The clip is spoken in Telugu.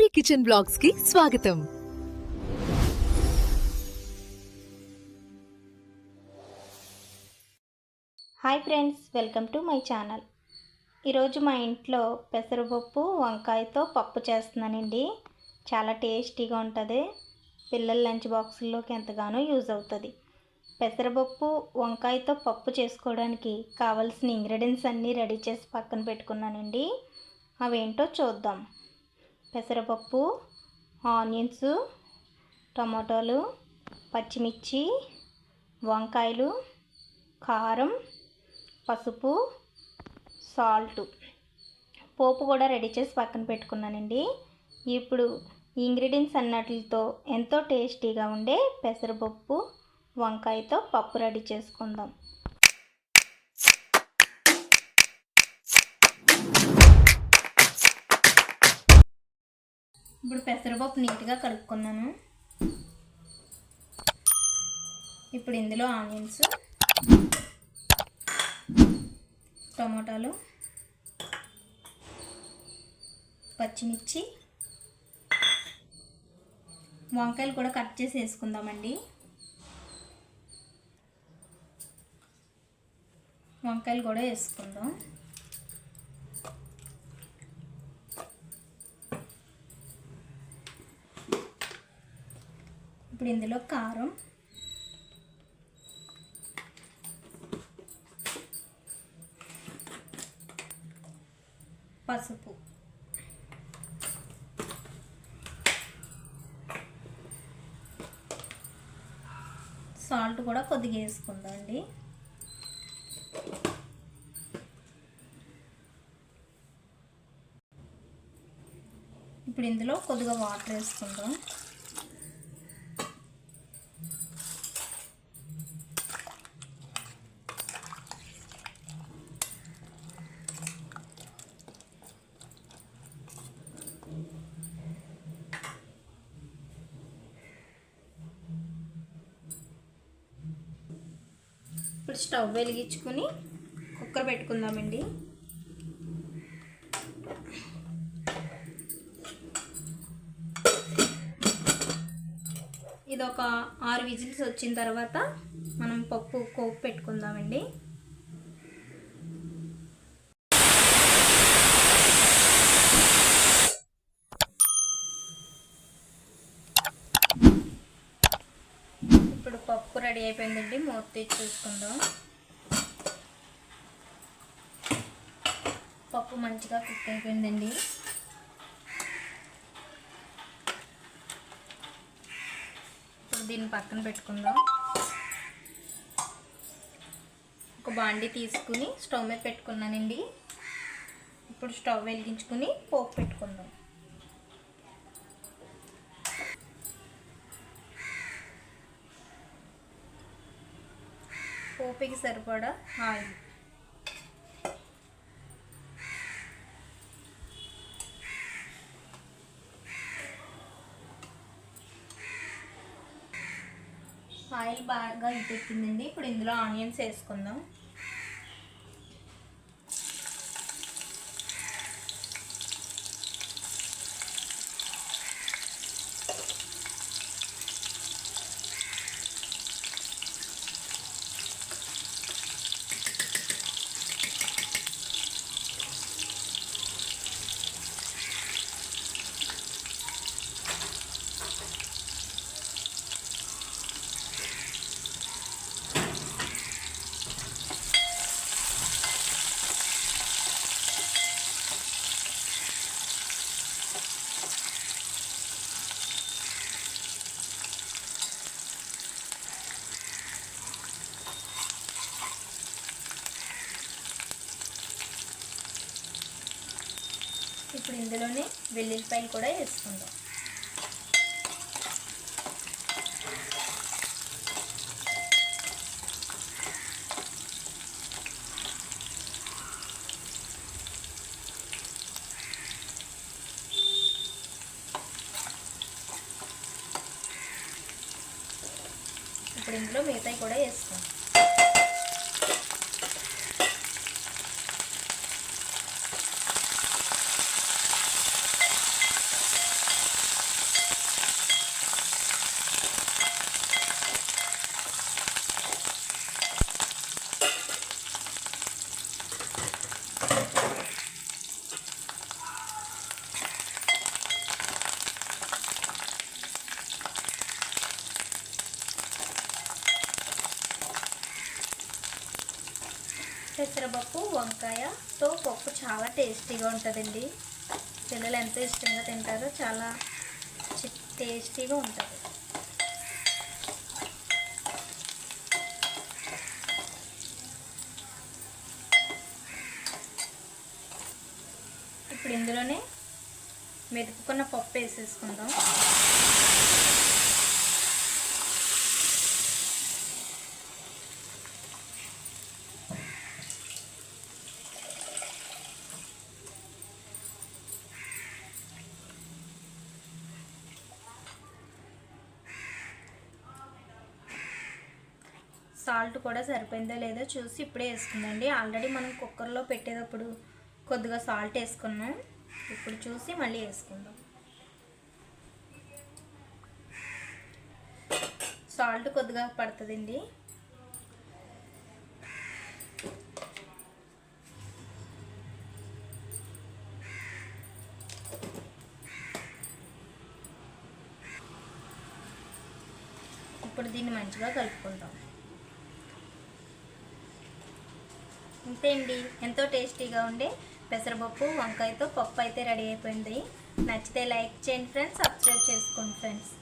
గౌరీ కిచెన్ బ్లాగ్స్కి స్వాగతం. Hi friends welcome to my channel. ఈరోజు మా ఇంట్లో పెసరపప్పు వంకాయతో పప్పు చేస్తున్నానండి. చాలా టేస్టీగా ఉంటుంది. పిల్లల లంచ్ బాక్సుల్లోకి ఎంతగానో యూజ్ అవుతుంది. పెసరపప్పు వంకాయతో పప్పు చేసుకోవడానికి కావాల్సిన ఇంగ్రీడియంట్స్ అన్నీ రెడీ చేసి పక్కన పెట్టుకున్నానండి. అవేంటో చూద్దాం. పెసరపప్పు ఆనియన్స్ టమాటోలు పచ్చిమిర్చి వంకాయలు కారం పసుపు సాల్ట్. పోపు కూడా రెడీ చేసి పక్కన పెట్టుకున్నానండి. ఇప్పుడు ఇంగ్రీడియంట్స్ అన్నట్లతో ఎంతో టేస్టీగా ఉండే పెసరపప్పు వంకాయతో పప్పు రెడీ చేసుకుందాం. ఇప్పుడు పెసరపప్పు నీట్గా కలుపుకున్నాను. ఇప్పుడు ఇందులో ఆనియన్స్ టమాటాలు పచ్చిమిర్చి వంకాయలు కూడా కట్ చేసి వేసుకుందామండి. వంకాయలు కూడా వేసుకుందాం. ఇప్పుడు ఇందులో కారం. పసుపు. సాల్ట్ కూడా కొద్దిగా వేసుకుందాం అండి ఇప్పుడు ఇందులో కొద్దిగా వాటర్ వేసుకుందాం. ఇప్పుడు స్టవ్ వెలిగించుకుని కుక్కర్ పెట్టుకుందామండి. ఇది ఒక ఆరు విజిల్స్ వచ్చిన తర్వాత మనం పప్పు కోపు పెట్టుకుందామండి ఇప్పుడు పప్పు రెడీ అయిపోయిందండి. మూత తీసి చూసుకుందాం. పప్పు మంచిగా కుక్ అయిపోయిందండి. ఇప్పుడు దీన్ని పక్కన పెట్టుకుందాం. ఒక బాండి తీసుకుని స్టవ్ మీద పెట్టుకున్నానండి. ఇప్పుడు స్టవ్ వెలిగించుకుని పోపు పెట్టుకుందాం. ఊపికి సరిపడా ఆయిల్ ఆయిల్ బాగా ఇపెట్టిందండి ఇప్పుడు ఇందులో ఆనియన్స్ వేసుకుందాం. ఇప్పుడు ఇందులోనే వెల్లుల్లిపాయలు కూడా వేసుకుందాం. ఇప్పుడు ఇందులో మిగతాయి కూడా వేసుకుందాం. పెసరపప్పు వంకాయతో పప్పు చాలా టేస్టీగా ఉంటుందండి. పిల్లలు ఎంతో ఇష్టంగా తింటారో చాలా టేస్టీగా ఉంటుంది. ఇప్పుడు ఇందులోనే మెదుపుకున్న పప్పు వేసేసుకుందాం. సాల్ట్ కూడా సరిపోయిందో లేదో చూసి ఇప్పుడే వేసుకుందండి. ఆల్రెడీ మనం కుక్కర్లో పెట్టేటప్పుడు కొద్దిగా సాల్ట్ వేసుకున్నాం. ఇప్పుడు చూసి మళ్ళీ వేసుకుందాం. సాల్ట్ కొద్దిగా పడుతుందండి. ఇప్పుడు దీన్ని మంచిగా కలుపుకుందాం. అంతే అండి ఎంతో టేస్టీగా ఉండే పెసరపప్పు వంకాయతో పప్పు అయితే రెడీ అయిపోయింది. నచ్చితే లైక్ చేయండి ఫ్రెండ్స్ సబ్స్క్రైబ్ చేసుకోండి ఫ్రెండ్స్.